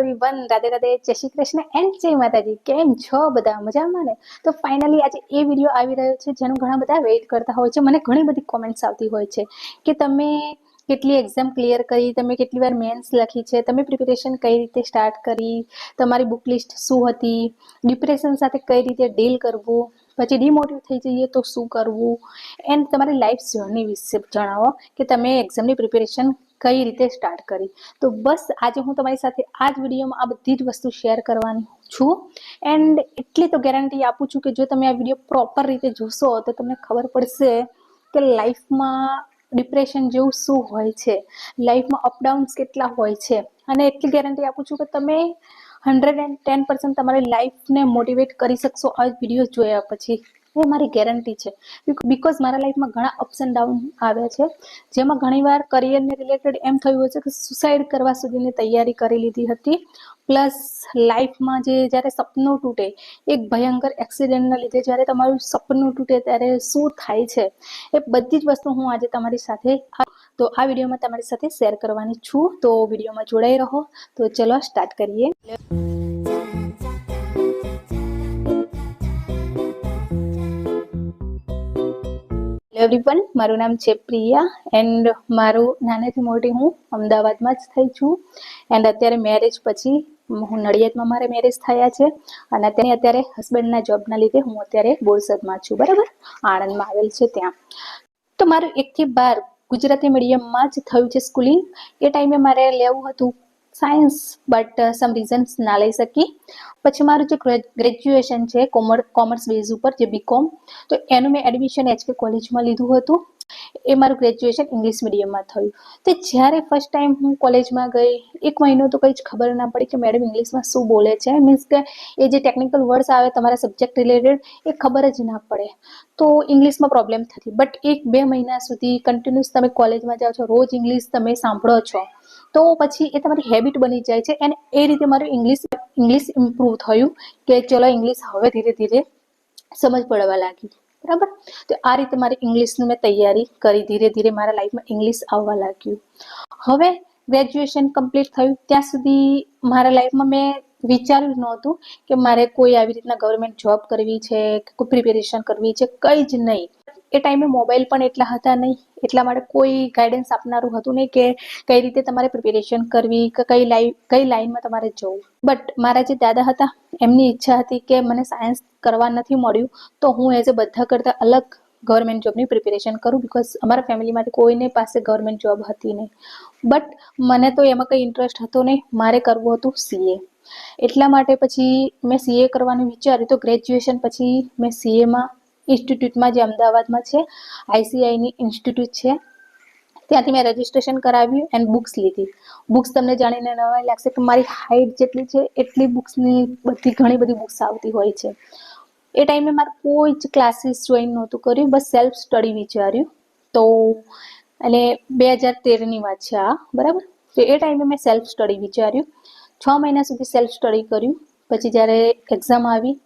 Everyone Radhe Radhe. જય Shri Krishna and જય માતાજી. કેમ છો બધા? મજામાં ને? તો ફાઇનલી આજે એ વીડિયો આવી રહ્યો છે જેનું ઘણા બધા વેઇટ કરતા હોય છે. મને ઘણી બધી કોમેન્ટ્સ આવતી હોય છે કે તમે કેટલી એક્ઝામ ક્લિયર કરી, તમે કેટલી વાર મેન્સ લખી છે, તમે પ્રિપેરેશન કઈ રીતે સ્ટાર્ટ કરી, તમારી બુક લિસ્ટ શું હતી ડિપ્રેશન સાથે કઈ રીતે ડીલ કરવું, પછી ડિમોટિવ થઈ જઈએ તો શું કરવું એન્ડ તમારી લાઈફ જર્ની વિશે જણાવો કે તમે એક્ઝામની પ્રિપેરેશન કઈ રીતે સ્ટાર્ટ કરી? તો બસ આજે હું તમારી સાથે આ જ વિડીયોમાં આ બધી જ વસ્તુ શેર કરવાની છું. એન્ડ એટલી તો ગેરંટી આપું છું કે જો તમે આ વીડિયો પ્રોપર રીતે જોશો, તો તમને ખબર પડશે કે લાઈફમાં ડિપ્રેશન જેવું શું હોય છે. લાઈફમાં અપડાઉન્સ કેટલા હોય છે. અને એટલી ગેરંટી આપું છું કે તમે હંડ્રેડ એન્ડ ટેન પર્સન્ટ તમારી લાઈફને મોટિવેટ કરી શકશો આ વીડિયો જોયા પછી. એ મારી ગેરંટી છે. બિકોઝ મારા લાઈફમાં ઘણા અપ્સ એન્ડ ડાઉન આવ્યા છે. જેમાં ઘણીવાર કરિયરને રિલેટેડ એમ થયું હોય છે કે સુસાઇડ કરવા સુધીની તૈયારી કરી લીધી હતી. પ્લસ લાઈફમાં જે જ્યારે સપનું તૂટે, એક ભયંકર એક્સિડન્ટના લીધે જ્યારે તમારું સપનું તૂટે ત્યારે શું થાય છે? એ બધી જ વસ્તુ હું આજે તમારી સાથે તો આ વિડીયોમાં તમારી સાથે શેર કરવાની છું. તો વિડીયોમાં જોડાઈ રહો. તો ચલો સ્ટાર્ટ કરીએ. એવરીવન મારું નામ છે પ્રિયા એન્ડ મારું નાનેથી મોટી હું અમદાવાદમાં જ થઈ છું. એન્ડ અત્યારે મેરેજ પછી હું નડિયાદમાં મારે મેરેજ થયા છે અને અત્યારે અત્યારે હસબન્ડના જોબના લીધે હું અત્યારે બોરસદમાં છું. બરાબર? આણંદમાં આવેલ છે ત્યાં. તો મારું એકથી બાર ગુજરાતી મીડિયમમાં જ થયું છે સ્કૂલિંગ એ ટાઈમે મારે લેવું હતું. સાયન્સ, બટ સમ રીઝન્સ ના લઈ શકી. પછી મારું જે ગ્રેજ્યુએશન છે કોમર્સ બેઝ ઉપર, જે બીકોમ તો એનું મેં એડમિશન એચકે કોલેજમાં લીધું હતું. એ મારું ગ્રેજ્યુએશન ઇંગ્લિશ મીડિયમમાં થયું. તો જ્યારે ફર્સ્ટ ટાઈમ હું કોલેજમાં ગઈ, એક મહિનો તો કંઈ જ ખબર ના પડી કે મેડમ ઇંગ્લિશમાં શું બોલે છે. મીન્સ કે એ જે ટેકનિકલ વર્ડ્સ આવે તમારા સબ્જેક્ટ રિલેટેડ એ ખબર જ ના પડે. તો ઇંગ્લિશમાં પ્રોબ્લેમ થતી. બટ એક બે મહિના સુધી કન્ટિન્યુઅસ તમે કોલેજમાં જાઓ છો, રોજ ઇંગ્લિશ તમે સાંભળો છો. તો પછી એ તમારી હેબિટ બની જાય છે. અને એ રીતે મારું ઇંગ્લિશ ઇંગ્લિશ ઇમ્પ્રૂવ થયું કે ચલો ઇંગ્લિશ હવે ધીરે ધીરે સમજ પડવા લાગી. બરાબર? તો આ રીતે મારી ઇંગ્લિશની મેં તૈયારી કરી ધીરે ધીરે મારા લાઈફમાં ઇંગ્લિશ આવવા લાગ્યું. હવે ગ્રેજ્યુએશન કમ્પ્લીટ થયું. ત્યાં સુધી મારા લાઈફમાં મેં વિચાર્યું નહોતું કે મારે કોઈ આવી રીતના ગવર્મેન્ટ જોબ કરવી છે, કે કોઈ પ્રિપેરેશન કરવી છે, કંઈ જ નહીં. એ ટાઈમે મોબાઈલ પણ એટલા હતા નહીં. એટલા માટે કોઈ ગાઈડન્સ આપનારું હતું નહીં કે કઈ રીતે તમારે પ્રિપેરેશન કરવી, કે, કઈ લાઈન કઈ લાઈનમાં તમારે જવું. બટ મારા જે દાદા હતા, એમની ઈચ્છા હતી કે મને સાયન્સ કરવા નથી મળ્યું, તો હું એઝ અ બધા કરતાં અલગ ગવર્મેન્ટ જોબની પ્રિપેરેશન કરું બિકોઝ અમારા ફેમિલીમાંથી કોઈને પાસે ગવર્મેન્ટ જોબ હતી નહીં. બટ મને તો એમાં કંઈ ઇન્ટરેસ્ટ હતો નહીં. મારે કરવું હતું સીએ એટલા માટે પછી મેં સીએ કરવાનું વિચાર્યું તો ગ્રેજ્યુએશન પછી મેં સીએમાં ઇન્સ્ટિટ્યૂટમાં જે અમદાવાદમાં છે આઈસીઆઈની ઇન્સ્ટિટ્યૂટ છે. ત્યાંથી મેં રજિસ્ટ્રેશન કરાવ્યું એન્ડ બુક્સ લીધી. બુક્સ તમને જાણીને નવાઈ લાગશે કે મારી હાઇટ જેટલી છે, એટલી બુક્સની બધી ઘણી બધી બુક્સ આવતી હોય છે. એ ટાઈમે મારે કોઈ જ ક્લાસીસ જોઈન નહોતું કર્યું, બસ સેલ્ફ સ્ટડી વિચાર્યું. તો એટલે બે હજાર તેરની વાત છે આ, બરાબર? તો એ ટાઈમે મેં સેલ્ફ સ્ટડી વિચાર્યું. છ મહિના સુધી સેલ્ફ સ્ટડી કર્યું. પછી જ્યારે એક્ઝામ આવી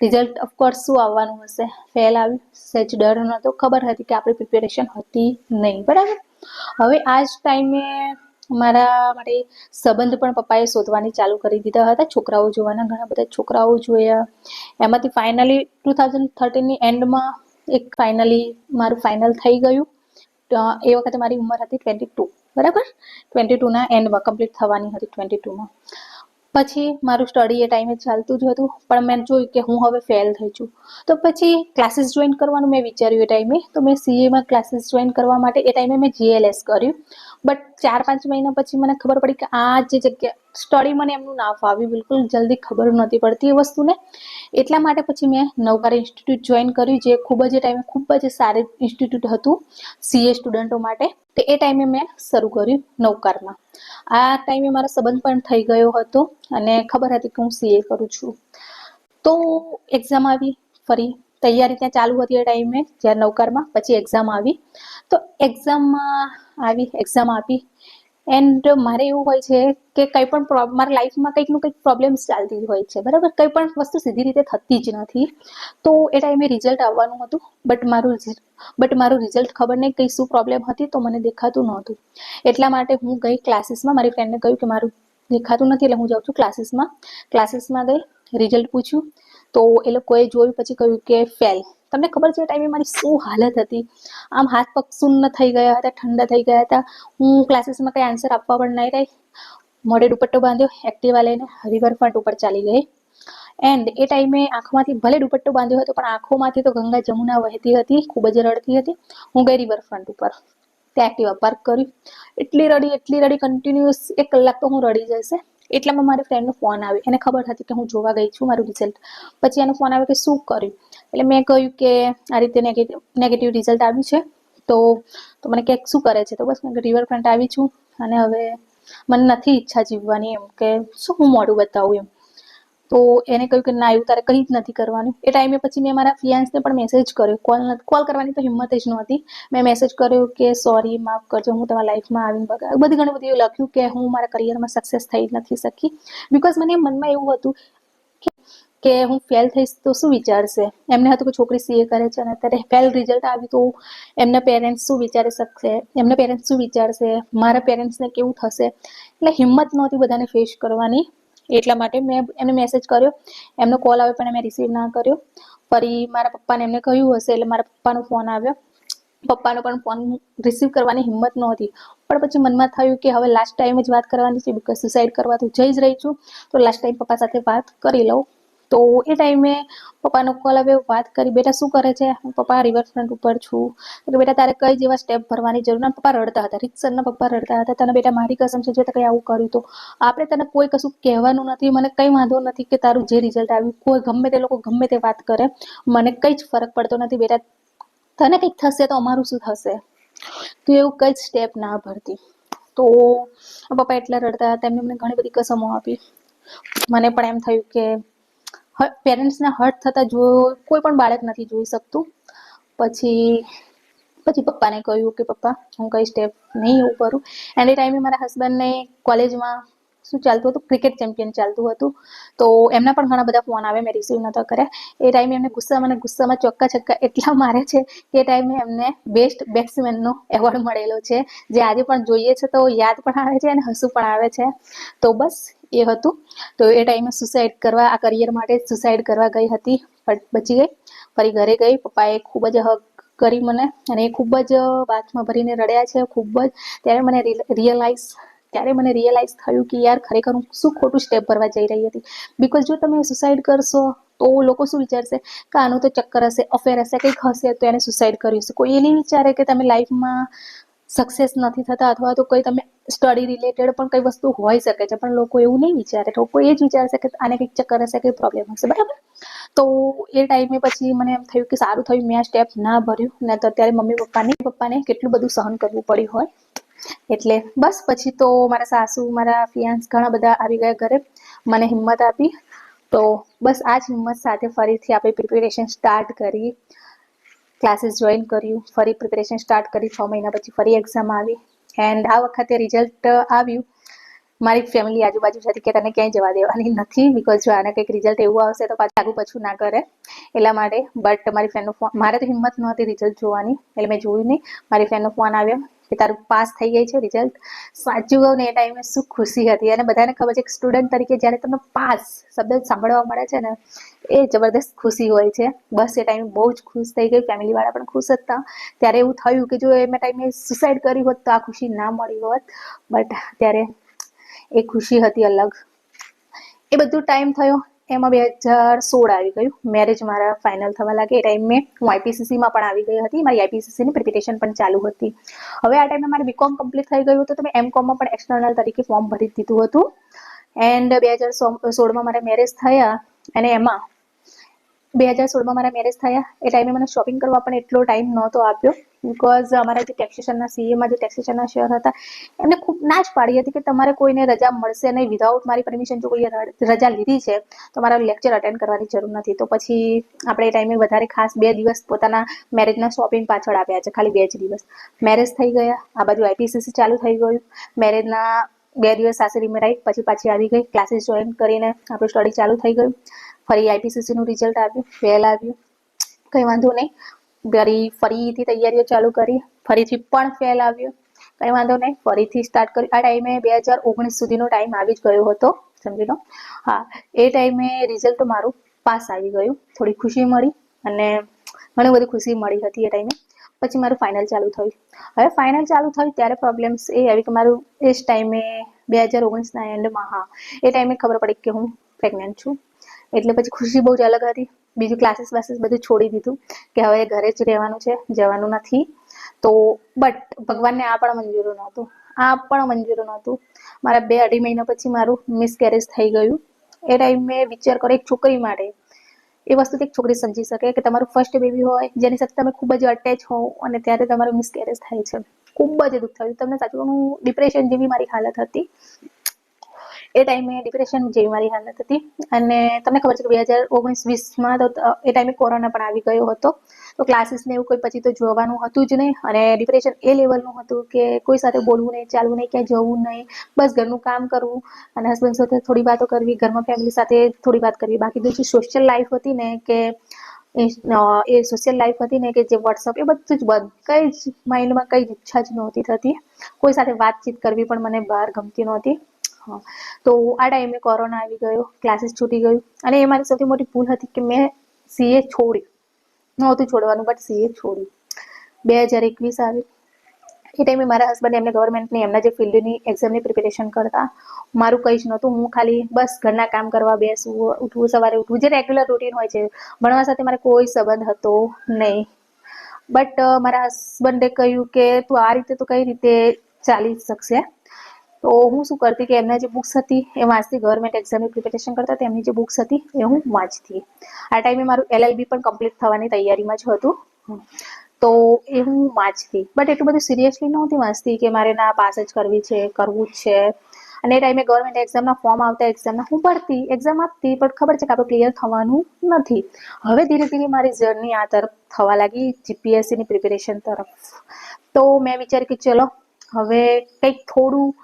રિઝલ્ટ ઓફકોર્સ શું આવવાનું હશે? ફેલ આવ્યું? સહેજ ડર નહોતો? ખબર હતી કે આપણી પ્રિપેરેશન હતી નહીં, બરાબર? હવે આ જ ટાઈમે મારા માટે સંબંધ પણ પપ્પાએ શોધવાની ચાલુ કરી દીધા હતા. છોકરાઓ જોવાના ઘણા બધા છોકરાઓ જોયા. એમાંથી ફાઇનલી ટુ થાઉઝન્ડ થર્ટીનની એન્ડમાં એક ફાઇનલી મારું ફાઇનલ થઈ ગયું. એ વખતે મારી ઉંમર હતી ટ્વેન્ટી ટુ બરાબર? ટ્વેન્ટી ટુના એન્ડમાં કમ્પ્લીટ થવાની હતી ટ્વેન્ટી ટુમાં પછી મારું સ્ટડી એ ટાઈમે ચાલતું જ હતું. પણ મેં જોયું કે હું હવે ફેલ થઈ છું. તો પછી ક્લાસીસ જોઈન કરવાનું મેં વિચાર્યું એ ટાઈમે તો મેં સીએમાં ક્લાસીસ જોઈન કરવા માટે એ ટાઈમે મેં જીએલએસ કર્યું. બટ ચાર પાંચ મહિના પછી મને ખબર પડી કે આ જે જગ્યા સ્ટડી મને એમનું ના ફાવ્યું બિલકુલ જલ્દી ખબર નહોતી પડતી એ વસ્તુને. એટલા માટે પછી મેં નવકાર ઇન્સ્ટિટ્યૂટ જોઈન કર્યું, જે ખૂબ જ એ ટાઈમે ખૂબ જ સારી ઇન્સ્ટિટ્યૂટ હતું સીએ સ્ટુડન્ટો માટે. તો એ ટાઈમે મેં શરૂ કર્યું નવકારમાં. આ ટાઈમે મારો સંબંધ પણ થઈ ગયો હતો અને ખબર હતી કે હું સીએ કરું છું. તો એક્ઝામ આવી ફરી. તૈયારી ત્યાં ચાલુ હતી એ ટાઈમે, જ્યારે નવકારમાં પછી એક્ઝામ આવી. તો એક્ઝામમાં આવી એક્ઝામ આપી. એન્ડ મારે એવું હોય છે કે કંઈ પણ મારા લાઈફમાં કંઈકનું કંઈક પ્રોબ્લેમ્સ ચાલતી હોય છે, બરાબર? કંઈ પણ વસ્તુ સીધી રીતે થતી જ નથી. તો એ ટાઈમે રિઝલ્ટ આવવાનું હતું બટ મારું બટ મારું રિઝલ્ટ ખબર નહીં કંઈ શું પ્રોબ્લેમ હતી તો મને દેખાતું નહોતું. એટલા માટે હું ગઈ ક્લાસીસમાં મારી ફ્રેન્ડને કહ્યું કે મારું દેખાતું નથી એટલે હું જાઉં છું ક્લાસીસમાં ક્લાસીસમાં ગઈ રિઝલ્ટ પૂછ્યું. તો એ લોકોએ જોયું પછી કહ્યું કે ફેલ. તમને ખબર છે ટાઈમે મારી શું હાલત હતી? આમ હાથ પગ શૂન્ય થઈ ગયા હતા, ઠંડા થઈ ગયા હતા. હું ક્લાસીસમાં કંઈ આન્સર આપવા પણ નહીં રહી. મોઢે દુપટ્ટો બાંધ્યો એક્ટિવા લઈને રિવરફ્રન્ટ ઉપર ચાલી ગઈ. એન્ડ એ ટાઈમે આંખમાંથી ભલે દુપટ્ટો બાંધ્યો હતો, પણ આંખોમાંથી તો ગંગા જમુના વહેતી હતી, ખૂબ જ રડતી હતી. હું ગઈ રિવરફ્રન્ટ ઉપર. ત્યાં એક્ટિવા પાર્ક કર્યું. એટલી રડી એટલી રડી કન્ટિન્યુઅસ એક કલાક તો હું રડી જશે. એટલામાં મારી ફ્રેન્ડનો ફોન આવ્યો. એને ખબર હતી કે હું જોવા ગઈ છું મારું રિઝલ્ટ પછી એનો ફોન આવ્યો કે શું કર્યું? એટલે મેં કહ્યું કે આ રીતે નેગેટિવ રિઝલ્ટ આવ્યું છે. તો તો મને ક્યાંક શું કરે છે? તો બસ મેં રિવરફ્રન્ટ આવી છું. અને હવે મને નથી ઈચ્છા જીવવાની એમ કે શું હું મોડું બતાવું એમ. તો એને કહ્યું કે, ના, એવું તારે કંઈ જ નથી કરવાનું. એ ટાઈમે પછી મેં મારા ફિયાન્સને પણ મેસેજ કર્યો. કોલ કોલ કરવાની તો હિંમત જ નહોતી. મેં મેસેજ કર્યો કે સોરી માફ કરજો, હું તમારા લાઈફમાં આવીને બગા બધી ઘણી બધી એવું લખ્યું કે, હું મારા કરિયરમાં સક્સેસ થઈ નથી શકી. બિકોઝ મને મનમાં એવું હતું કે- હું ફેલ થઈશ તો શું વિચારશે? એમને હતું કે છોકરી સીએ કરે છે અને અત્યારે ફેલ રિઝલ્ટ આવ્યું તો એમના પેરેન્ટ્સ શું વિચારી શકશે? એમના પેરેન્ટ્સ શું વિચારશે? મારા પેરેન્ટ્સને કેવું થશે? એટલે હિંમત નહોતી બધાને ફેસ કરવાની. એટલા માટે મેં એમને મેસેજ કર્યો. એમનો કોલ આવ્યો પણ મેં રિસીવ ના કર્યો. ફરી મારા પપ્પાને એમને કહ્યું હશે, એટલે મારા પપ્પાનો ફોન આવ્યો. પપ્પાનો પણ ફોન રિસીવ કરવાની હિંમત નહોતી. પણ પછી મનમાં થયું કે હવે લાસ્ટ ટાઈમ જ વાત કરવાની છે બિકોઝ સુસાઇડ કરવા તો જઈ જ રહી છું. તો લાસ્ટ ટાઈમ પપ્પા સાથે વાત કરી લઉં. તો એ ટાઈમે પપ્પાનો કોલ આવ્યો, વાત કરી, બેટા, શું કરે છે? હું પપ્પા રિવરફ્રન્ટ ઉપર છું. કે, બેટા, તારે કઈ જેવા સ્ટેપ ભરવાની જરૂર ના પપ્પા રડતા હતા રીતસરના પપ્પા રડતા હતા, તને બેટા, મારી કસમ છે, જો તે કંઈ આવું કર્યું તો. આપણે તને કોઈ કશું કહેવાનું નથી, મને કંઈ વાંધો નથી કે તારું જે રિઝલ્ટ આવ્યું, કોઈ ગમે તે લોકો ગમે તે વાત કરે, મને કંઈ જ ફરક પડતો નથી, બેટા. તને કંઈક થશે તો અમારું શું થશે? તું એવું કંઈ જ સ્ટેપ ના ભરતી. તો પપ્પા એટલા રડતા હતા એમને મને ઘણી બધી કસમો આપી. મને પણ એમ થયું કે પેરેન્ટ્સને હર્ટ થતા જો, કોઈ પણ બાળક નથી જોઈ શકતું. પછી પછી પપ્પાને કહ્યું કે, પપ્પા, હું કઈ સ્ટેપ નહીં એવું કરું. એની ટાઈમે મારા હસબન્ડને કોલેજમાં શું ચાલતું હતું? ક્રિકેટ ચેમ્પિયન ચાલતું હતું. તો એમના પણ ઘણા બધા ફોન આવે, મેં રિસીવ નહોતા કર્યા. એ ટાઈમે એમને ગુસ્સામાં અને ગુસ્સામાં ચોક્કા છક્કા એટલા મારે છે કે, એ ટાઈમે એમને બેસ્ટ બેટ્સમેનનો એવોર્ડ મળેલો છે. જે આજે પણ જોઈએ છે તો યાદ પણ આવે છે અને હસવું પણ આવે છે. તો બસ એ હતું. તો એ ટાઈમે સુસાઇડ કરવા, આ કરિયર માટે સુસાઇડ કરવા ગઈ હતી બચી ગઈ. ફરી ઘરે ગઈ. પપ્પાએ ખૂબ જ હક કરી મને અને એ ખૂબ જ વાતમાં ભરીને રડ્યા છે. ખૂબ જ ત્યારે મને રિયલાઇઝ ત્યારે મને રિયલાઇઝ થયું કે યાર, ખરેખર હું શું ખોટું સ્ટેપ ભરવા જઈ રહી હતી. બિકોઝ જો તમે સુસાઇડ કરશો, તો લોકો શું વિચારશે? કે આનું તો ચક્કર હશે અફેર હશે, કંઈક હશે, તો એને સુસાઇડ કર્યું છે કોઈ એ નહીં વિચારે કે તમે લાઈફમાં સક્સેસ નથી થતા અથવા તો કોઈ તમે સ્ટડી રિલેટેડ પણ કઈ વસ્તુ હોઈ શકે છે, પણ લોકો એવું નહીં વિચારે લોકો એ જ વિચારશે કે આને કંઈક ચક્કર હશે, કંઈ પ્રોબ્લેમ હશે, બરાબર? તો એ ટાઈમે પછી મને એમ થયું કે સારું થયું, મેં આ સ્ટેપ ના ભર્યું. ને તો અત્યારે મમ્મી પપ્પાને પપ્પાને કેટલું બધું સહન કરવું પડ્યું હોય. એટલે બસ પછી તો મારા સાસુ, મારા ફિયાન્સ ઘણા બધા આવી ગયા ઘરે. મને હિંમત આપી. તો બસ આ જ હિંમત સાથે ફરીથી આપણે પ્રિપેરેશન સ્ટાર્ટ કરી. ક્લાસીસ જોઈન કર્યું. ફરી પ્રિપેરેશન સ્ટાર્ટ કરી. છ મહિના પછી ફરી એક્ઝામ આવી. એન્ડ આ વખતે રિઝલ્ટ આવ્યું. મારી ફેમિલી આજુબાજુ છે, કે તને ક્યાંય જવા દેવાની નથી બીકોઝ જો આને કંઈક રિઝલ્ટ એવું આવશે, તો પાછું આગું પાછું ના કરે. એટલા માટે બટ મારી ફ્રેન્ડનો ફોન મારે તો હિંમત નહોતી રિઝલ્ટ જોવાની, એટલે મેં જોયું નહીં. મારી ફ્રેન્ડનો ફોન આવ્યો. કે તારું પાસ થઈ ગઈ છે રિઝલ્ટ સાચું કહું ને એ ટાઈમે શું ખુશી હતી. અને બધાને ખબર છે કે સ્ટુડન્ટ તરીકે જ્યારે તમને પાસ શબ્દ સાંભળવા મળે છે ને, એ જબરદસ્ત ખુશી હોય છે. બસ એ ટાઈમે બહુ જ ખુશ થઈ ગઈ. ફેમિલીવાળા પણ ખુશ હતા. ત્યારે એવું થયું કે જો એમાં ટાઈમે સુસાઇડ કરી હોત તો આ ખુશી ના મળી હોત. બટ ત્યારે એ ખુશી હતી અલગ. એ બધું ટાઈમ થયો. એમાં બે હજાર સોળ આવી ગયું. મેરેજ મારા ફાઇનલ થવા લાગે એ ટાઈમે હું આઈપીસીસીમાં પણ આવી ગઈ હતી. મારી આઈપીસીસીની પ્રિપેરેશન પણ ચાલુ હતી. હવે આ ટાઈમે મારે બીકોમ કમ્પ્લીટ થઈ ગયું હતું તો મેં એમ કોમમાં પણ એક્સટર્નલ તરીકે ફોર્મ ભરી દીધું હતું. એન્ડ બે હજાર સોળમાં મારા મેરેજ થયા અને એમાં બે હજાર સોળમાં મારા મેરેજ થયા. એ ટાઈમે મને શોપિંગ કરવા પણ એટલો ટાઈમ નહોતો આપ્યો. બિકોઝ અમારા જે ટેક્સેશનના સીએમાં જે ટેક્સેશનના શેર હતા, એમને ખૂબ ના જ પાડી હતી કે તમારે કોઈને રજા મળશે નહીં વિધાઉટ મારી પરમિશન જો કોઈએ રજા લીધી છે, તો મારા લેક્ચર અટેન્ડ કરવાની જરૂર નથી. તો પછી આપણે એ ટાઈમે વધારે ખાસ બે દિવસ પોતાના મેરેજના શોપિંગ પાછળ આપ્યા છે, ખાલી બે જ દિવસ. મેરેજ થઈ ગયા, આ બાજુ આઈપીસીસી ચાલુ થઈ ગયું. મેરેજના બે દિવસ સાસરી રહી પછી પાછી આવી ગઈ ક્લાસીસ જોઈન કરીને આપણું સ્ટડી ચાલુ થઈ ગયું. ફરી આઈપીસીસીનું રિઝલ્ટ આવ્યું ફેલ આવ્યું. કંઈ વાંધો નહીં. ફરી ફરીથી તૈયારીઓ ચાલુ કરી. ફરીથી પણ ફેલ આવ્યો. કંઈ વાંધો નહીં, ફરીથી સ્ટાર્ટ કર્યું. આ ટાઈમે બે હજાર ઓગણીસ સુધીનો ટાઈમ આવી જ ગયો હતો, સમજી લો. હા, એ ટાઈમે રિઝલ્ટ મારું પાસ આવી ગયું. થોડી ખુશી મળી અને ઘણી બધી ખુશી મળી હતી એ ટાઈમે પછી મારું ફાઇનલ ચાલુ થયું. હવે ફાઇનલ ચાલુ થયું ત્યારે પ્રોબ્લેમ્સ એ આવી કે મારું એ જ ટાઈમે બે હજાર ઓગણીસના એન્ડમાં હા. એ ટાઈમે ખબર પડી કે હું પ્રેગ્નન્ટ છું. એટલે પછી ખુશી બહુ જ અલગ હતી. બીજું ક્લાસીસ વાસીસ બધું છોડી દીધું કે હવે ઘરે જ રહેવાનું છે, જવાનું નથી. તો બટ ભગવાનને આ પણ મંજૂર નહોતું. આ પણ મંજૂર નહોતું. મારા બે અઢી મહિના પછી મારું મિસકેરેજ થઈ ગયું. એ ટાઈમે વિચાર કરો એક છોકરી માટે. એ વસ્તુ એક છોકરી સમજી શકે કે તમારું ફર્સ્ટ બેબી હોય, જેની સાથે તમે ખૂબ જ અટેચ હો અને ત્યારે તમારું મિસકેરેજ થાય છે. ખૂબ જ દુઃખ થયું. તમને સાચું ડિપ્રેશન જેવી મારી હાલત હતી. એ ટાઈમે ડિપ્રેશન જેવી મારી હાલત હતી. અને તમને ખબર છે કે બે હજાર ઓગણીસ વીસમાં તો એ ટાઈમે કોરોના પણ આવી ગયો હતો. તો ક્લાસીસ ને એવું કોઈ પછી તો જોવાનું હતું જ નહીં. અને ડિપ્રેશન એ લેવલનું હતું કે કોઈ સાથે બોલવું નહીં, ચાલવું નહીં, ક્યાંય જવું નહીં. બસ ઘરનું કામ કરવું અને હસબન્ડ સાથે થોડી વાતો કરવી, ઘરમાં ફેમિલી સાથે થોડી વાત કરવી. બાકી જે સોશિયલ લાઈફ હતી ને કે, એ સોશિયલ લાઈફ હતી ને કે જે વોટ્સઅપ એ બધું જ બંધ. કઈ જ માઇન્ડમાં કઈ જ ઈચ્છા જ નહોતી થતી. કોઈ સાથે વાતચીત કરવી પણ મને બહાર ગમતી નહોતી. તો આ ટાઈમે કોરોના આવી ગયો ક્લાસીસ છૂટી ગયું અને એ મારી સૌથી મોટી ભૂલ હતી કે મેં સીએ છોડ્યું. નહોતું છોડવાનું બટ સીએ છોડ્યું. બે હજાર એકવીસ આવી. એ ટાઈમે મારા હસબન્ડ એમને ગવર્મેન્ટની એમના જે ફિલ્ડની એક્ઝામની પ્રિપેરેશન કરતા, મારું કંઈ જ નહોતું. હું ખાલી બસ ઘરના કામ કરવા બેસવું, ઉઠવું, સવારે ઉઠવું, જે રેગ્યુલર રૂટીન હોય છે, ભણવા સાથે મારે કોઈ સંબંધ હતો નહીં. બટ મારા હસબન્ડે કહ્યું કે તું આ રીતે તો કઈ રીતે ચાલી શકશે? તો હું શું કરતી કે એમના જે બુક્સ હતી, એ વાંચતી ગવર્મેન્ટ એક્ઝામની પ્રિપેરેશન કરતા તેમની જે બુક્સ હતી, એ હું વાંચતી. આ ટાઈમે મારું એલએલબી પણ કમ્પ્લીટ થવાની તૈયારીમાં જ હતું. તો એ હું વાંચતી. બટ એટલું બધું સિરિયસલી નહોતી વાંચતી કે મારે ના પાસ જ કરવી છે, કરવું જ છે. અને એ ટાઈમે ગવર્મેન્ટ એક્ઝામના ફોર્મ આવતા એક્ઝામના હું ભરતી. એક્ઝામ આપતી પણ ખબર છે કે આપણે ક્લિયર થવાનું નથી. હવે ધીરે ધીરે મારી જર્ની આ તરફ થવા લાગી જીપીએસસીની પ્રિપેરેશન તરફ. તો મેં વિચાર્યું કે ચલો, હવે કંઈક થોડું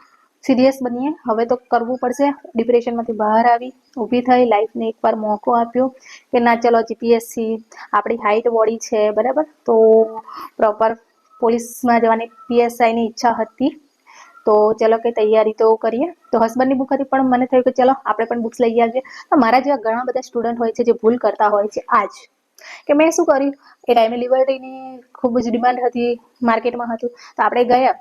સિરિયસ બનીએ. હવે તો કરવું પડશે. ડિપ્રેશનમાંથી બહાર આવી, ઊભી થઈ લાઈફને એકવાર મોકો આપ્યો કે ના ચલો જીપીએસસી આપણી હાઈટ બોડી છે, બરાબર? તો પ્રોપર પોલીસમાં જવાની પીએસઆઈની ઈચ્છા હતી. તો ચલો કે તૈયારી તો કરીએ. તો હસબન્ડની બુક હતી પણ મને થયું કે ચલો, આપણે પણ બુક્સ લઈ આવીએ. મારા જેવા ઘણા બધા સ્ટુડન્ટ હોય છે જે ભૂલ કરતા હોય છે આજ. કે મેં શું કર્યું? એ ટાઈમે લિબર્ટીની ખૂબ જ ડિમાન્ડ હતી માર્કેટમાં હતું. તો આપણે ગયા.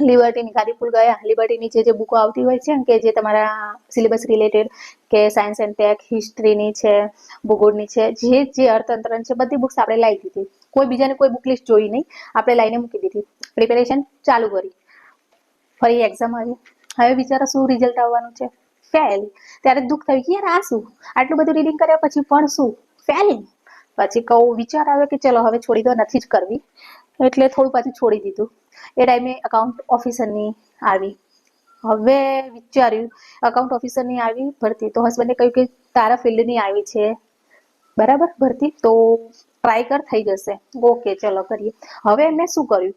લિબર્ટીની કારીપુલ ગયા. લિબર્ટીની જે જે બુકો આવતી હોય છે કે જે તમારા સિલેબસ રિલેટેડ કે સાયન્સ એન્ડ ટેક હિસ્ટ્રીની છે, ભૂગોળની છે, જે જે અર્થતંત્ર છે, બધી બુક્સ આપણે લાવી દીધી. કોઈ બીજાને કોઈ બુક લિસ્ટ જોઈ નહીં. આપણે લાઈને મૂકી દીધી. પ્રિપેરેશન ચાલુ કરી. ફરી એક્ઝામ આવી. હવે બિચારા શું રિઝલ્ટ આવવાનું છે? ફેલ ત્યારે દુઃખ થયું કે યાર, આ શું? આટલું બધું રીડિંગ કર્યા પછી પણ શું? ફેલિંગ પછી કહું, વિચાર આવ્યો કે ચલો, હવે છોડી દો નથી જ કરવી. એટલે થોડું પાછું છોડી દીધું. એ ટાઈમે અકાઉન્ટ ઓફિસરની આવી. હવે વિચાર્યું અકાઉન્ટ ઓફિસરની આવી ભરતી. તો હસબન્ડે કહ્યું કે તારા ફિલ્ડની આવી છે. બરાબર? ભરતી? તો ટ્રાય કર, થઈ જશે. ઓકે ચલો કરીએ. હવે મેં શું કર્યું?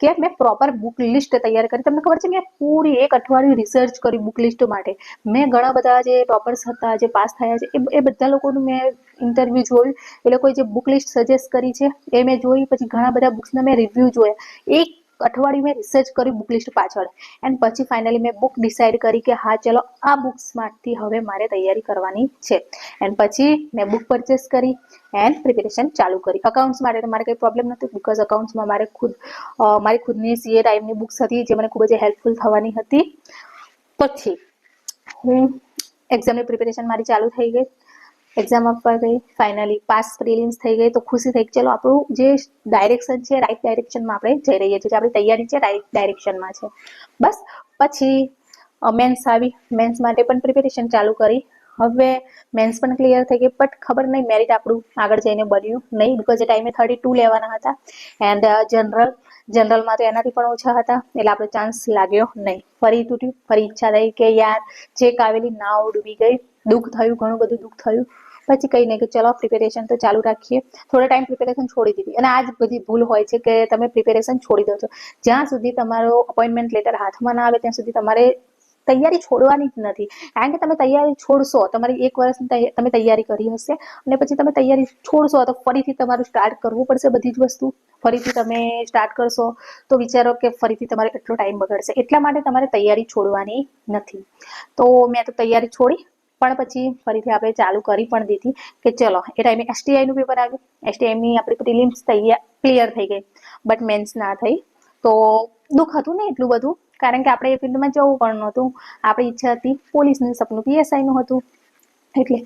કે મેં પ્રોપર બુક લિસ્ટ તૈયાર કરી. તમને ખબર છે મેં પૂરી એક અઠવાડિયું રિસર્ચ કરી બુક લિસ્ટ માટે. મેં ઘણા બધા જે ટોપર્સ હતા, જે પાસ થયા છે, એ બધા લોકોનું મેં ઇન્ટરવ્યૂ જોયું. એ લોકોએ જે બુક લિસ્ટ સજેસ્ટ કરી છે, એ મેં જોઈ. પછી ઘણા બધા બુક્સના મેં રિવ્યૂ જોયા. એક અઠવાડિયું મેં રિસર્ચ કર્યું બુક લિસ્ટ પાછળ. એન્ડ પછી ફાઇનલી મેં બુક ડિસાઇડ કરી કે હા, ચલો, આ બુક્સમાંથી હવે મારે તૈયારી કરવાની છે. એન્ડ પછી મેં બુક પરચેસ કરી એન્ડ પ્રિપેરેશન ચાલુ કરી. અકાઉન્ટ્સ માટે તો મારે કંઈ પ્રોબ્લેમ નથી બિકોઝ અકાઉન્ટ્સમાં મારે ખુદ મારી ખુદની સીએ ટાઈમની બુક્સ હતી જે મને ખૂબ જ હેલ્પફુલ થવાની હતી. પછી હું એક્ઝામની પ્રિપેરેશન મારી ચાલુ થઈ ગઈ. એક્ઝામ આપવા ગઈ. ફાઇનલી પાસ પ્રિલિમ્સ થઈ ગઈ. તો ખુશી થઈ ચલો, આપણું જે ડાયરેક્શન છે રાઈટ ડાયરેક્શનમાં આપણે જઈ રહીએ છીએ. આપણી તૈયારી છે રાઈટ ડાયરેક્શનમાં છે. બસ, પછી મેન્સ આવી. મેન્સ માટે પણ પ્રિપેરેશન ચાલુ કરી. હવે મેન્સ પણ ક્લિયર થઈ ગઈ બટ ખબર નહીં મેરિટ આપણું આગળ જઈને બન્યું નહીં બીકોઝ એ ટાઈમે થર્ટી ટુ લેવાના હતા. એન્ડ જનરલ જનરલમાં તો એનાથી પણ ઓછા હતા, એટલે આપણો ચાન્સ લાગ્યો નહીં. ફરી તૂટ્યું. ફરી ઈચ્છા થઈ કે યાર, જે કાવેલી નાવ ડૂબી ગઈ, દુઃખ થયું, ઘણું બધું દુઃખ થયું. પછી કંઈ નહીં કે ચલો પ્રિપેરેશન તો ચાલુ રાખીએ. થોડો ટાઈમ પ્રિપેરેશન છોડી દીધી. અને આ જ બધી ભૂલ હોય છે કે તમે પ્રિપેરેશન છોડી દો છો. જ્યાં સુધી તમારો અપોઇન્ટમેન્ટ લેટર હાથમાં ના આવે, ત્યાં સુધી તમારે તૈયારી છોડવાની જ નથી. કારણ કે તમે તૈયારી છોડશો, તમારી એક વર્ષની તમે તૈયારી કરી હશે અને પછી તમે તૈયારી છોડશો, તો ફરીથી તમારું સ્ટાર્ટ કરવું પડશે બધી જ વસ્તુ. ફરીથી તમે સ્ટાર્ટ કરશો, તો વિચારો કે ફરીથી તમારે એટલો ટાઈમ બગડશે. એટલા માટે તમારે તૈયારી છોડવાની નથી. તો મેં તો તૈયારી છોડી પણ પછી ફરીથી આપણે ચાલુ કરી પણ દીધી કે ચલો, એ ટાઈમે એસટીઆઈ નું પેપર આવ્યું. એસટીઆઈની આપણી પ્રિલિમ્સ તૈયાર ક્લિયર થઈ ગઈ. બટ મેન્સ ના થઈ. તો દુઃખ હતું ને એટલું બધું, કારણ કે આપણે એ ફિલ્ડમાં જવું પણ નહોતું. આપણી ઈચ્છા હતી પોલીસનું સપનું પીએસઆઈ નું હતું. એટલે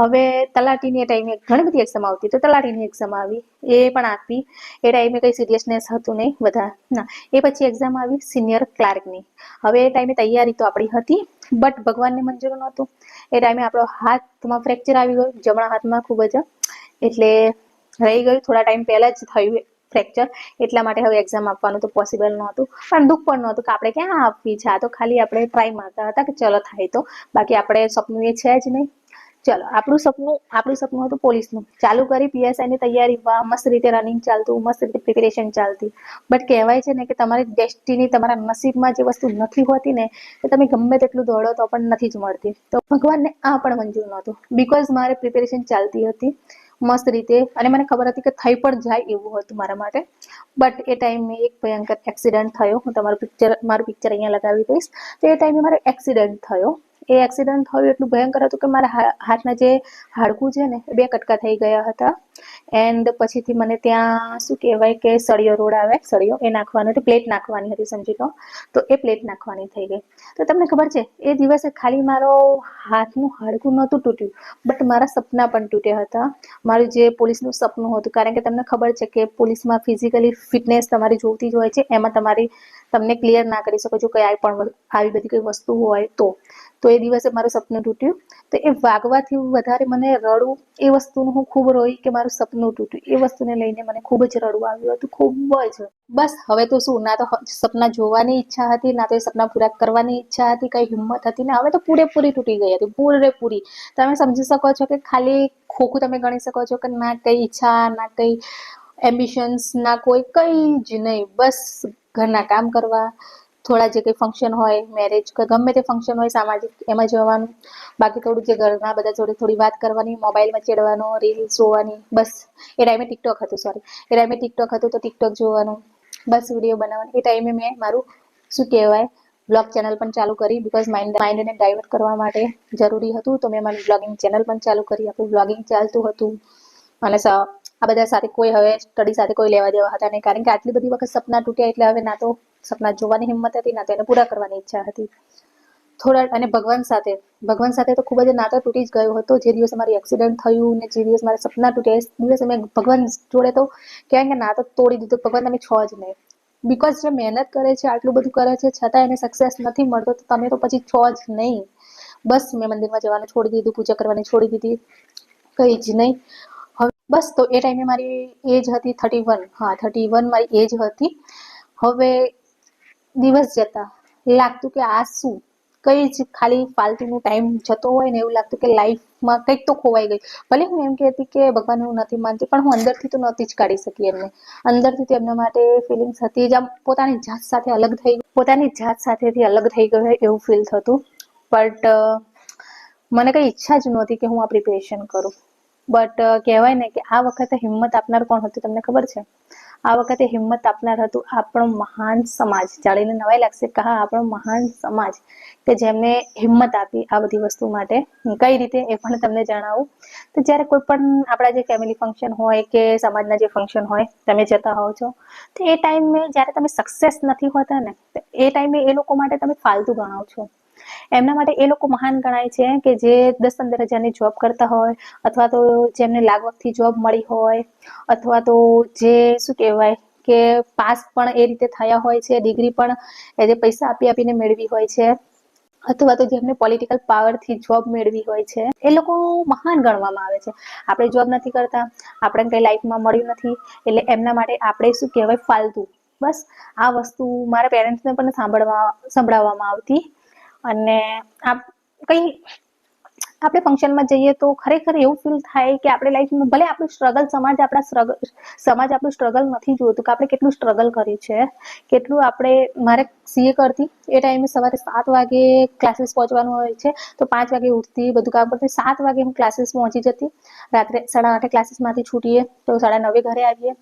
હવે તલાટીની એ ટાઈમે ઘણી બધી એક્ઝામ આવતી, તો તલાટીની એક્ઝામ આવી, એ પણ આપી. એ ટાઈમે કંઈ સિરિયસનેસ હતું નહીં બધા. ના, એ પછી એક્ઝામ આવી સિનિયર ક્લાર્કની હવે એ ટાઈમે તૈયારી તો આપણી હતી બટ ભગવાનને મંજૂર નહોતું. એ ટાઈમે આપણો હાથમાં ફ્રેક્ચર આવી ગયો, જમણા હાથમાં ખૂબ જ. એટલે રહી ગયું, થોડા ટાઈમ પહેલા જ થયું ફ્રેક્ચર એટલા માટે હવે એક્ઝામ આપવાનું તો પોસિબલ નહોતું. પણ દુઃખ પણ નહોતું કે આપણે ક્યાં આપવી છે? આ તો ખાલી આપણે ટ્રાય મારતા હતા કે ચલો થાય તો. બાકી આપણે સપનું એ છે જ નહીં. ચલો, આપણું સપનું આપણું સપનું હતું પોલીસનું. ચાલુ કરી પીએસઆઈ ની તૈયારી મસ્ત રીતે રનિંગ ચાલતું, મસ્ત રીતે પ્રિપેરેશન ચાલતી. બટ કહેવાય છે ને કે તમારી ડેસ્ટિની તમારા નસીબમાં જે વસ્તુ નથી હોતી ને એ તમે ગમે તેટલું દોડો તો પણ નથી જ મળતી. તો ભગવાનને આ પણ મંજૂર નહોતું. બિકોઝ મારે પ્રિપેરેશન ચાલતી હતી, મસ્ત રીતે, અને મને ખબર હતી કે થઈ પણ જાય એવું હતું મારા માટે. બટ એ ટાઈમે એક ભયંકર એક્સિડન્ટ થયો. હું તમારું પિક્ચર મારું પિક્ચર અહીંયા લગાવી દઈશ. તો એ ટાઈમે મારો એક્સિડન્ટ થયો. એ એક્સિડન્ટ થયું એટલું ભયંકર હતું કે મારા હાથના જે હાડકું છે ને બે કટકા થઈ ગયા હતા. એન્ડ પછીથી મને ત્યાં શું કહેવાય કે સળિયો રોડ આવે, સળિયો, એ નાખવાનો એટલે પ્લેટ નાખવાની હતી, સમજી લો. તો એ પ્લેટ નાખવાની થઈ ગઈ. તો તમને ખબર છે, એ દિવસે ખાલી મારો હાથનું હાડકું નહોતું તૂટ્યું બટ મારા સપના પણ તૂટ્યા હતા. મારું જે પોલીસનું સપનું હતું, કારણ કે તમને ખબર છે કે પોલીસમાં ફિઝિકલી ફિટનેસ તમારી જોઈતી જ હોય છે, એમાં તમારી તમને ક્લિયર ના કરી શકો છો કે આ પણ આવી બધી કોઈ વસ્તુ હોય તો. તો એ દિવસે મારું સપનું તૂટ્યું. તો એ વાગવાથી વધારે મને રડવું એ વસ્તુનું હું ખૂબ રોઈ કે મારું સપનું તૂટ્યું. એ વસ્તુને લઈને મને ખૂબ જ રડવું આવ્યું હતું, ખૂબ જ. બસ, હવે તો શું, ના તો સપના જોવાની ઈચ્છા હતી, ના તો એ સપના પૂરા કરવાની ઈચ્છા હતી, કઈ હિંમત હતી ને, હવે તો પૂરેપૂરી તૂટી ગઈ હતી, પૂરેપૂરી. તમે સમજી શકો છો કે ખાલી ખોખું તમે ગણી શકો છો કે ના કઈ ઈચ્છા, ના કઈ એમ્બિશન્સ ના કોઈ, કઈ જ નહીં. બસ, ઘરના કામ કરવા થોડા જે કંઈ ફંક્શન હોય મેરેજ કે ગમે તે ફંક્શન હોય, સામાજિક, એમાં જવાનું બાકી થોડું જે ઘરના બધા જોડે થોડી વાત કરવાની મોબાઈલમાં ચેડવાનો રીલ્સ જોવાની, બસ. એ ટાઈમે ટિકટોક હતું સોરી એ ટાઈમે ટિકટોક હતું તો ટિકટોક જોવાનું. બસ વીડિયો બનાવવાનું. એ ટાઈમે મેં મારું, શું કહેવાય બ્લોગ ચેનલ પણ ચાલુ કરી બિકોઝ માઇન્ડ માઇન્ડને ડાયવર્ટ કરવા માટે જરૂરી હતું. તો મેં મારી બ્લોગિંગ ચેનલ પણ ચાલુ કરી. આપણું બ્લોગિંગ ચાલતું હતું. અને આ બધા સાથે કોઈ હવે સ્ટડી સાથે કોઈ લેવા દેવા હતા નહીં. કારણ કે આટલી બધી વખત સપના તૂટ્યા એટલે હવે ના તો સપના જોવાની હિંમત હતી, ના તો એને પૂરા કરવાની ઈચ્છા હતી. થોડા અને ભગવાન સાથે. ભગવાન સાથે તો ખૂબ જ નાતો તૂટી જ ગયો હતો. જે દિવસે મારી એક્સિડન્ટ થયું ને જે દિવસ મારા સપના તૂટ્યા, એ દિવસે મેં ભગવાન જોડે તો કહેવાય કે ના તો તોડી દીધું. ભગવાન તમે છો જ નહીં બિકોઝ જે મહેનત કરે છે, આટલું બધું કરે છે, છતાં એને સક્સેસ નથી મળતો, તો તમે તો પછી છો જ નહીં. બસ મેં મંદિરમાં જવાનું છોડી દીધું, પૂજા કરવાની છોડી દીધી. કંઈ જ નહીં. હવે બસ, તો એ ટાઈમે મારી એજ હતી થર્ટી વન હા થર્ટી વન મારી એજ હતી. હવે દિવસ જતા લાગતું કે આ શું? કઈ જ ખાલી ફાલતુનું ટાઈમ જતો હોય ને એવું લાગતું કે લાઈફમાં કંઈક તો ખોવાઈ ગઈ ભલે હું એમ કહેતી કે ભગવાન હું નથી માનતી, પણ હું અંદરથી તો નહોતી જ કાઢી શકી એમને. અંદરથી તો એમના માટે ફિલિંગ્સ હતી જ આમ પોતાની જાત સાથે અલગ થઈ પોતાની જાત સાથેથી અલગ થઈ ગયો એવું ફીલ થતું. બટ મને કઈ ઈચ્છા જ નહોતી કે હું આ પ્રિપેરેશન કરું. બટ કહેવાય ને કે આ વખતે હિંમત આપનાર કોણ હતું? તમને ખબર છે? આ વખતે હિંમત આપનાર હતું આપણો મહાન સમાજ. જાણીને નવાઈ લાગશે કે હા, આપણો મહાન સમાજ કે જેમને હિંમત આપી આ બધી વસ્તુ માટે. કઈ રીતે એ પણ તમને જણાવું. તો જ્યારે કોઈ પણ આપણા જે ફેમિલી ફંક્શન હોય કે સમાજના જે ફંક્શન હોય, તમે જતા હોવ છો, તો એ ટાઈમે જ્યારે તમે સક્સેસ નથી હોતા ને એ ટાઈમે એ લોકો માટે તમે ફાલતુ ગણાવ છો. એમના માટે એ લોકો મહાન ગણાય છે કે જે દસ પંદર હજારની જોબ કરતા હોય અથવા તો જેમને લાગવગથી જોબ મળી હોય અથવા તો જે શું કહેવાય કે પાસ પણ એ રીતે થયા હોય છે, ડિગ્રી પણ એ જે પૈસા આપી આપીને મેળવી હોય છે અથવા તો જેમને પોલિટિકલ પાવરથી જોબ મેળવી હોય છે, એ લોકો મહાન ગણવામાં આવે છે. આપણે જોબ નથી કરતા આપણે કંઈ લાઈફમાં મળ્યું નથી, એટલે એમના માટે આપણે શું કહેવાય, ફાલતુ. બસ આ વસ્તુ મારા પેરેન્ટ્સને પણ સાંભળવા, સંભળાવવામાં આવતી અને આપ કંઈ આપણે ફંક્શનમાં જઈએ તો ખરેખર એવું ફીલ થાય કે આપણે લાઈફમાં ભલે આપણું સ્ટ્રગલ સમાજ આપણા સમાજ આપણું સ્ટ્રગલ નથી જોતું કે આપણે કેટલું સ્ટ્રગલ કર્યું છે. કેટલું આપણે, મારે સીએ કરતી, એ ટાઈમે સવારે સાત વાગે ક્લાસીસ પહોંચવાનું હોય છે, તો પાંચ વાગે ઉઠતી બધું કામ કરતી, સાત વાગે હું ક્લાસીસ પહોંચી જતી. રાત્રે સાડા આઠે ક્લાસીસમાંથી છૂટીએ, તો સાડા નવે ઘરે આવીએ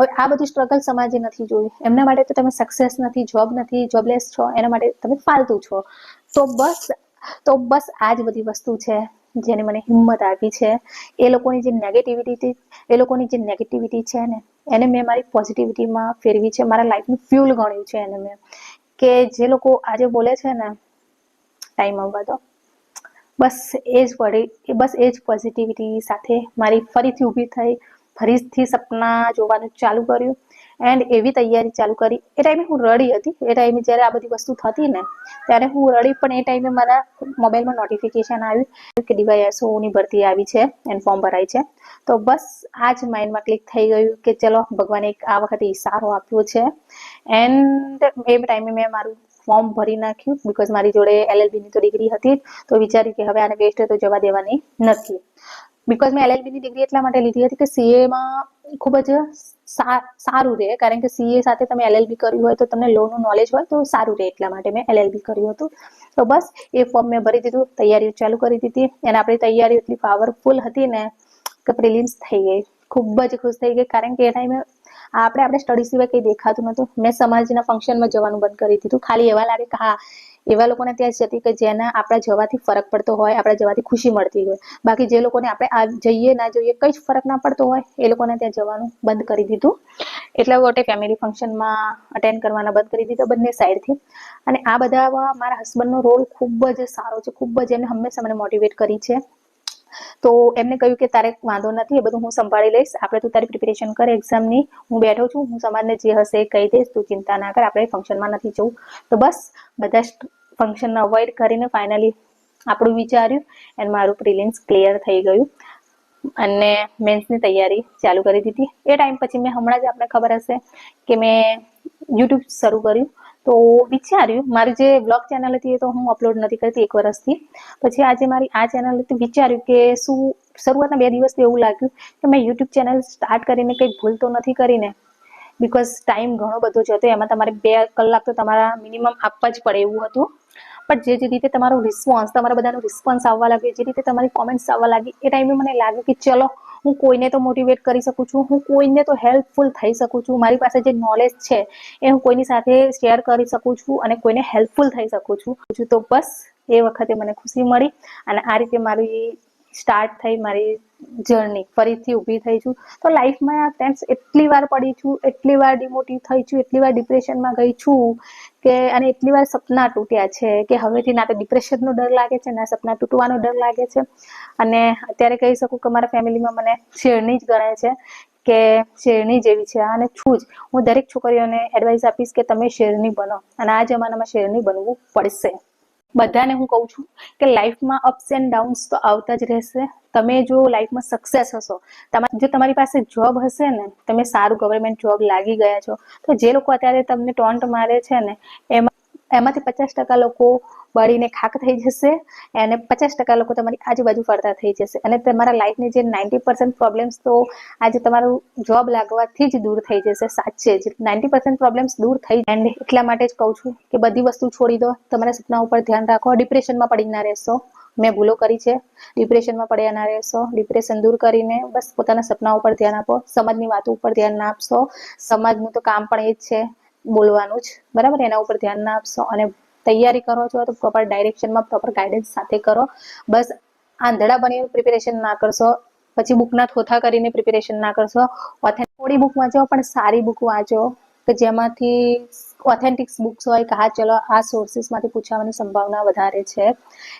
હવે આ બધી સ્ટ્રગલ સમાજે નથી જોયું એમના માટે તો તમે સક્સેસ નથી જોબ નથી જોબલેસ છો, એના માટે તમે ફાલતુ છો. તો બસ તો બસ આ જ બધી વસ્તુ છે જેને મને હિંમત આપી છે. એ લોકોની જે નેગેટિવિટી એ લોકોની જે નેગેટિવિટી છે ને, એને મેં મારી પોઝિટિવિટીમાં ફેરવી છે. મારા લાઈફનું ફ્યુલ ગણ્યું છે એને મેં. કે જે લોકો આજે બોલે છે ને ટાઈમ આવવા તો બસ એ જ એ બસ એ જ પોઝિટિવિટી સાથે મારી ફરીથી ઊભી થઈ. ફરીથી સપના જોવાનું ચાલુ કર્યું. એન્ડ એવી તૈયારી ચાલુ કરી. એ ટાઈમે હું રડી હતી. એ ટાઈમે જ્યારે આ બધી વસ્તુ થતી ને, ત્યારે હું રડી પણ એ ટાઈમે મારા મોબાઈલમાં નોટિફિકેશન આવ્યું કે ડીવાયએસઓની ભરતી આવી છે એન્ડ ફોર્મ ભરાય છે. તો બસ આ જ માઇન્ડમાં ક્લિક થઈ ગયું કે ચલો ભગવાને એક આ વખતે ઇશારો આપ્યો છે. એન્ડ એ ટાઈમે મેં મારું ફોર્મ ભરી નાખ્યું બીકોઝ મારી જોડે એલએલબીની તો ડિગ્રી હતી તો વિચાર્યું કે હવે આને વેસ્ટ તો જવા દેવાની નથી. બીકોઝ મેં એલએલબીની ડિગ્રી એટલા માટે લીધી હતી કે સીએમાં ખૂબ જ સારું રહે. કારણ કે સીએ સાથે તમે એલએલબી કર્યું હોય તો તમને લોનું નોલેજ હોય તો સારું રહે એટલા માટે મેં એલએલબી કર્યું હતું. તો બસ, એ ફોર્મ મેં ભરી દીધું, તૈયારીઓ ચાલુ કરી દીધી. અને આપણી તૈયારી એટલી પાવરફુલ હતી ને કે પ્રિલિમ્સ થઈ ગઈ. ખૂબ જ ખુશ થઈ ગઈ. કારણ કે એ ટાઈમે આપણે આપણે સ્ટડી સિવાય કંઈ દેખાતું નહોતું. મેં સમાજના ફંક્શનમાં જવાનું બંધ કરી દીધું. ખાલી એવા લાગે કે હા એવા લોકોને ત્યાં જતી કે જેના આપણા જવાથી ફરક પડતો હોય, આપણા જવાથી ખુશી મળતી હોય. બાકી જે લોકોને આપણે આ જઈએ ના જઈએ કંઈ જ ફરક ના પડતો હોય, એ લોકોને ત્યાં જવાનું બંધ કરી દીધું. એટલા માટે ફેમિલી ફંક્શનમાં અટેન્ડ કરવાના બંધ કરી દીધા બંને સાઈડથી અને આ બધામાં મારા હસબન્ડનો રોલ ખૂબ જ સારો છે, ખૂબ જ એમને હંમેશા મને મોટિવેટ કરી છે. તો એમને કહ્યું કે તારે વાંધો નથી, એ બધું હું સંભાળી લઈશ. આપણે તું તારી પ્રિપેરેશન કર એક્ઝામની હું બેઠો છું, હું સમાજને જે હશે એ કહી દઈશ. તું ચિંતા ના કર, આપણે ફંક્શનમાં નથી જવું. તો બસ, બધા ફંક્શનને અવોઇડ કરીને ફાઇનલી આપણું વિચાર્યું એન્ડ મારું પ્રિલિમ્સ ક્લિયર થઈ ગયું. અને મેન્સની તૈયારી ચાલુ કરી દીધી. એ ટાઈમ પછી મેં હમણાં જ આપણે ખબર હશે કે મેં યુટ્યુબ શરૂ કર્યું. તો વિચાર્યું, મારી જે બ્લોગ ચેનલ હતી એ તો હું અપલોડ નથી કરતી એક વર્ષથી પછી આજે મારી આ ચેનલ હતી વિચાર્યું કે શું શરૂઆતના બે દિવસથી એવું લાગ્યું કે મેં યુટ્યુબ ચેનલ સ્ટાર્ટ કરીને કંઈક ભૂલ તો નથી કરીને. બિકોઝ ટાઈમ ઘણો બધો જતો, એમાં તમારે બે કલાક તો તમારા મિનિમમ આપવા જ પડે એવું હતું. પણ જે જે રીતે તમારો રિસ્પોન્સ તમારા બધાનો રિસ્પોન્સ આવવા લાગ્યો, જે રીતે તમારી કોમેન્ટ્સ આવવા લાગી, એ ટાઈમે મને લાગ્યું કે ચલો, હું કોઈને તો મોટિવેટ કરી શકું છું, હું કોઈને તો હેલ્પફુલ થઈ શકું છું, મારી પાસે જે નોલેજ છે, એ હું કોઈની સાથે શેર કરી શકું છું અને કોઈને હેલ્પફુલ થઈ શકું છું. તો બસ, એ વખતે મને ખુશી મળી અને આ રીતે મારી સ્ટાર્ટ થઈ મારી જર્ની ફરીથી ઊભી થઈ છું. તો લાઈફમાં ફ્રેન્ડ્સ એટલી વાર પડી છું, એટલી વાર ડિમોટિવ થઈ છું, એટલી વાર ડિપ્રેશનમાં ગઈ છું કે અને એટલી વાર સપના તૂટ્યા છે કે હવેથી ના, તો ડિપ્રેશનનો ડર લાગે છે, ના, સપના તૂટવાનો ડર લાગે છે. અને અત્યારે કહી શકું કે મારા ફેમિલીમાં મને શેરણી જ ગણાય છે કે શેરણી જેવી છે. અને છું જ. હું દરેક છોકરીઓને એડવાઇસ આપીશ કે તમે શેરણી બનો. અને આ જમાનામાં શેરણી બનવું પડશે. બધાને હું કહું છું કે લાઈફમાં અપ્સ એન્ડ ડાઉન્સ તો આવતા જ રહેશે. તમે જો લાઈફમાં સક્સેસ હશો તમારી જો તમારી પાસે જોબ હશે ને, તમે સારું ગવર્મેન્ટ જોબ લાગી ગયા છો, તો જે લોકો અત્યારે તમને ટોન્ટ મારે છે ને, એમાં એમાંથી પચાસ ટકા લોકો બળીને ખાક થઈ જશે અને પચાસ ટકા લોકો તમારી આજુબાજુ ફરતા થઈ જશે. અને તમારા લાઈફની જે નાઇન્ટી પર્સન્ટ પ્રોબ્લેમ્સ તો આજે તમારું જોબ લાગવાથી જ દૂર થઈ જશે. સાચે જ. નાઇન્ટી પર્સન્ટ પ્રોબ્લેમ્સ દૂર થઈ એન્ડ એટલા માટે જ કહું છું કે બધી વસ્તુ છોડી દો. તમારા સપના ઉપર ધ્યાન રાખો. ડિપ્રેશનમાં પડી ના રહેશો. મેં ભૂલો કરી છે. ડિપ્રેશનમાં પડ્યા ના રહેશો. ડિપ્રેશન દૂર કરીને બસ પોતાના સપના ઉપર ધ્યાન આપો. સમાજની વાતો ઉપર ધ્યાન ના આપશો. સમાજનું તો કામ પણ એ જ છે. બોલવાનું જ. બરાબર? એના ઉપર ધ્યાન ના આપશો અને તૈયારી કરો છો તો પ્રોપર ડાયરેક્શનમાં પ્રોપર ગાઈડન્સ સાથે કરો. બસ આંધળા બની પ્રિપેરેશન ના કરશો, પછી બુકના થોથા કરીને પ્રિપેરેશન ના કરશો. ઓથેન્ટિક થોડી બુક વાંચો, પણ સારી બુક વાંચો. કે જેમાંથી ઓથેન્ટિક્સ બુક્સ હોય કે હા, ચલો, આ સોર્સિસમાંથી પૂછાવાની સંભાવના વધારે છે.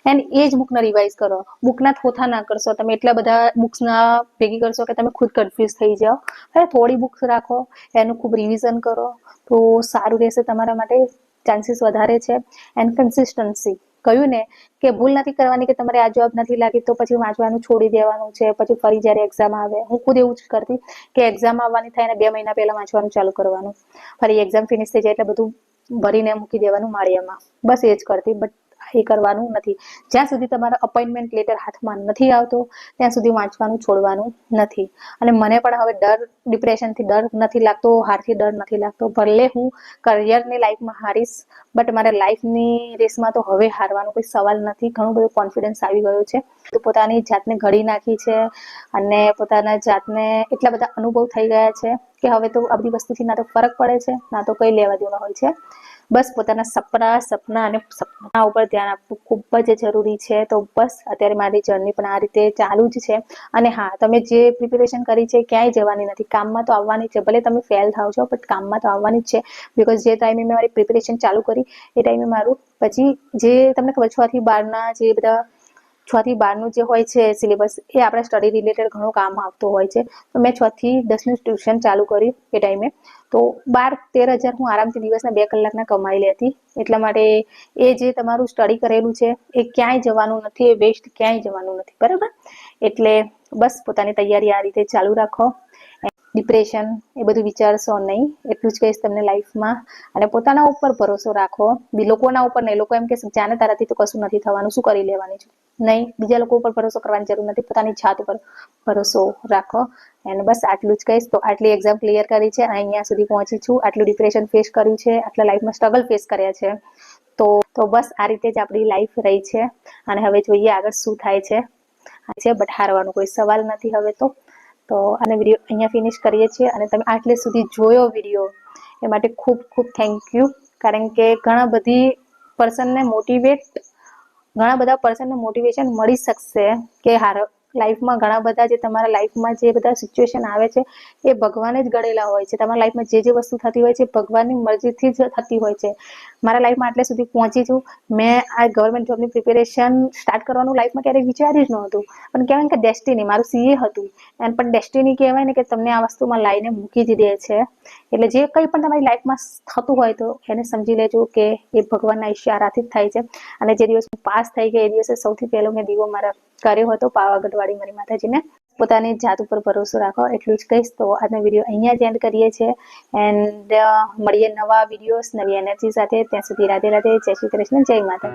એન્ડ એ જ બુકને રિવાઇઝ કરો. બુકના થોથા ના કરશો. તમે એટલા બધા બુક્સના ભેગી કરશો કે તમે ખુદ કન્ફ્યુઝ થઈ જાઓ. હવે થોડી બુક્સ રાખો. એનું ખૂબ રિવિઝન કરો. તો સારું રહેશે તમારા માટે. ચાન્સીસ વધારે છે. એન્ડ કન્સિસ્ટન્સી કહ્યું ને કે ભૂલ નથી કરવાની કે તમારે આ જવાબ નથી લાગી તો પછી વાંચવાનું છોડી દેવાનું છે. પછી ફરી જ્યારે એક્ઝામ આવે. હું ખુદ એવું જ કરતી કે એક્ઝામ આવવાની થાય ને બે મહિના પહેલા વાંચવાનું ચાલુ કરવાનું. ફરી એક્ઝામ ફિનિશ થઈ જાય એટલે બધું ભરીને મૂકી દેવાનું માળિયામાં. બસ એ જ કરતી. બટ એ કરવાનું નથી. જ્યાં સુધી તમારો અપોઇન્ટમેન્ટ લેટર હાથમાં નથી આવતો, ત્યાં સુધી વાંચવાનું, છોડવાનું નથી. અને મને પણ હવે ડર ડિપ્રેશનથી ડર નથી લાગતો, હારથી ડર નથી લાગતો. ભલે હું કરિયરની લાઈફમાં હારીશ બટ મારા લાઈફની રેસમાં તો હવે હારવાનો કોઈ સવાલ નથી. ઘણું બધું કોન્ફિડન્સ આવી ગયો છે. પોતાની જાતને ઘડી નાખી છે અને પોતાના જાતને એટલા બધા અનુભવ થઈ ગયા છે કે હવે તો આ બધી વસ્તુથી ના તો ફરક પડે છે, ના તો કઈ લેવા દેવા હોય છે. બસ પોતાના સપના સપના અને સપના ઉપર ધ્યાન આપવું ખૂબ જ જરૂરી છે. તો બસ અત્યારે મારી જર્ની પણ આ રીતે ચાલુ જ છે. અને હા, તમે જે પ્રિપેરેશન કરી છે ક્યાંય જવાની નથી. કામમાં તો આવવાની છે. ભલે તમે ફેલ થાવ છો બટ કામમાં તો આવવાની જ છે. બિકોઝ જે ટાઈમે મેં મારી પ્રિપેરેશન ચાલુ કરી, એ ટાઈમે મારું પછી જે તમને ખબર છ થી બારના જે બધા છ થી બારનું જે હોય છે સિલેબસ, એ આપણા સ્ટડી રિલેટેડ ઘણું કામ આવતું હોય છે. તો મેં છ થી દસનું ટ્યુશન ચાલુ કર્યું એ ટાઈમે. તો બાર તેર હજાર હું આરામથી દિવસના બે કલાકના કમાઈ લેતી. એટલા માટે એ જે તમારું સ્ટડી કરેલું છે, એ ક્યાંય જવાનું નથી, એ વેસ્ટ ક્યાંય જવાનું નથી. બરાબર? એટલે બસ પોતાની તૈયારી આ રીતે ચાલુ રાખો. ડિપ્રેશન એ બધું વિચારશો નહીં. એટલું જ કહીશ તમને લાઈફમાં અને પોતાના ઉપર ભરોસો રાખો. બી લોકોના ઉપર નહીં. લોકો એમ કે જાણે તારાથી તો કશું નથી થવાનું. શું કરી લેવાની છું? નહીં. બીજા લોકો ઉપર ભરોસો કરવાની જરૂર નથી. પોતાની જાત ઉપર ભરોસો રાખો. અને બસ આટલું જ કહીશ. તો આટલી એક્ઝામ ક્લિયર કરી છે. અને અહીંયા સુધી પહોંચી છું. આટલું ડિપ્રેશન ફેસ કર્યું છે. આટલા લાઈફમાં સ્ટ્રગલ ફેસ કર્યા છે. તો તો બસ આ રીતે જ આપણી લાઈફ રહી છે. અને હવે જોઈએ આગળ શું થાય છે. છે બટ હારવાનો કોઈ સવાલ નથી હવે તો. તો આને વીડિયો અહીંયા ફિનિશ કરીએ છીએ અને તમે આટલે સુધી જોયો વીડિયો એ માટે ખૂબ ખૂબ થેન્ક યુ કારણ કે ઘણા બધી પર્સનને મોટિવેટ ઘણા બધા પર્સનને મોટિવેશન મળી શકશે કે હાર લાઈફમાં ઘણા બધા જે તમારા લાઈફમાં જે બધા સિચ્યુએશન આવે છે, એ ભગવાને જ ગળેલા હોય છે. તમારા લાઈફમાં જે જે વસ્તુ થતી હોય છે ભગવાનની મરજીથી જ થતી હોય છે. મારા લાઈફમાં આટલે સુધી પહોંચી છું. મેં આ ગવર્મેન્ટ જોબની પ્રિપેરેશન સ્ટાર્ટ કરવાનું લાઈફમાં ક્યારેય વિચાર્યું જ નહોતું. પણ કહેવાય કે ડેસ્ટિની મારું સીએ હતું. એમ પણ ડેસ્ટિની કહેવાય ને કે તમને આ વસ્તુમાં લાઈને મૂકી જ દે છે. એટલે જે કંઈ પણ તમારી લાઈફમાં થતું હોય તો એને સમજી લેજો કે એ ભગવાનના ઈશારાથી જ થાય છે. અને જે દિવસ હું પાસ થઈ ગઈ, એ દિવસે સૌથી પહેલો મેં દીવો મારા કર્યો હતો પાવાગઢવાળી મારી માતાજીને. પોતાની જાત ઉપર ભરોસો રાખો, એટલું જ કહીશ. તો આજનો વીડિયો અહીંયા જ એન્ડ કરીએ છીએ. એન્ડ મળીએ નવા વિડીયોઝ નવી એનર્જી સાથે. ત્યાં સુધી રાધે રાધે. જય શ્રી કૃષ્ણ, જય માતા